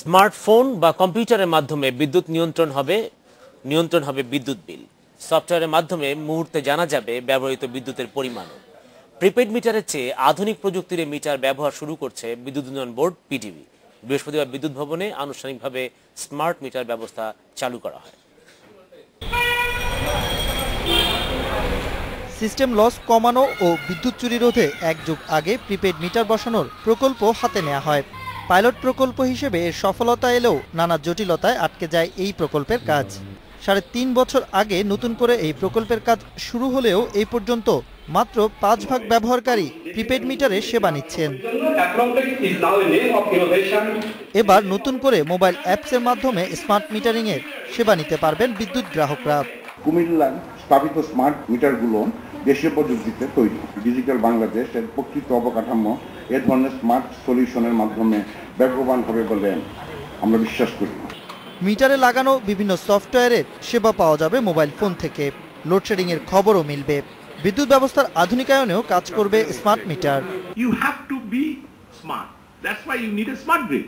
Smartphone বা কম্পিউটারের মাধ্যমে বিদ্যুৎ নিয়ন্ত্রণ হবে নিয়ন্ত্রণ হবে বিদ্যুৎ বিল। সফটওয়্যারের মাধ্যমে মুহূর্তে জানা যাবে ব্যবহৃত বিদ্যুতের পরিমাণও। প্রিপেড মিটারের চেয়ে আধুনিক প্রযুক্তির মিটার ব্যবহার শুরু করছে বিদ্যুৎ উন্নয়ন বোর্ড পিটিভি বৃহস্পতিবার বিদ্যুৎ ভবনে আনুষ্ঠানিকভাবে স্মার্ট মিটার ব্যবস্থা চালু করা হয়। সিস্টেম লস কমানো ও বিদ্যুৎ চুরি রোধে এক যুগ আগে প্রিপেড মিটার বসানোর প্রকল্প হাতে নেওয়া হয়। পাইলট প্রকল্প হিসেবে এর সফলতা এলেও নানা জটিলতায় আটকে যায় এই প্রকল্পের কাজ। সাড়ে তিন বছর আগে নতুন করে এই প্রকল্পের কাজ শুরু হলেও এই পর্যন্ত মাত্র পাঁচ ভাগ ব্যবহারকারী প্রিপেড মিটারে সেবা নিচ্ছেন। এবার নতুন করে মোবাইল অ্যাপসের মাধ্যমে স্মার্ট মিটারিংয়ের সেবা নিতে পারবেন বিদ্যুৎ গ্রাহকরা। কুমিল্লায় স্থাপিত স্মার্ট মিটারগুলো দেশীয় প্রযুক্তিতে তৈরি। ডিজিটাল বাংলাদেশ এর প্রকৃত অবকাঠামো এ ধরনের স্মার্ট সলিউশনের মাধ্যমে বেগবান হবে বলে আমরা বিশ্বাস করি। মিটারে লাগানো বিভিন্ন সফটওয়্যারের সেবা পাওয়া যাবে মোবাইল ফোন থেকে। লোডশেডিং এর খবরও মিলবে। বিদ্যুৎ ব্যবস্থার আধুনিকায়নেও কাজ করবে smart meter you have to be smart that's why you need a smart grid.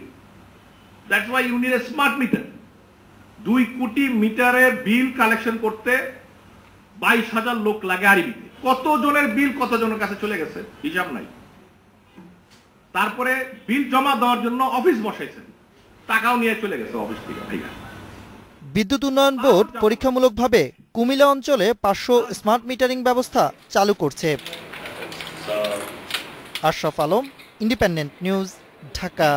That's why you need a smart meter. দুই কোটি মিটারের বিল কালেকশন করতে বাইশ হাজার লোক লাগে আরবিতে কত জনের বিল কত জনের কাছে চলে গেছে? হিসাব নাই। তারপরে বিল জমা দেওয়ার জন্য অফিস বসাইছেন টাকাও নিয়ে চলে গেছে অফিস থেকে ভাইয়া। বিদ্যুৎ উন্নয়ন বোর্ড পরীক্ষামূলকভাবে কুমিল্লা অঞ্চলে পাঁচশো স্মার্ট মিটারিং ব্যবস্থা চালু করছে। Ashraf Alam independent news Dhaka.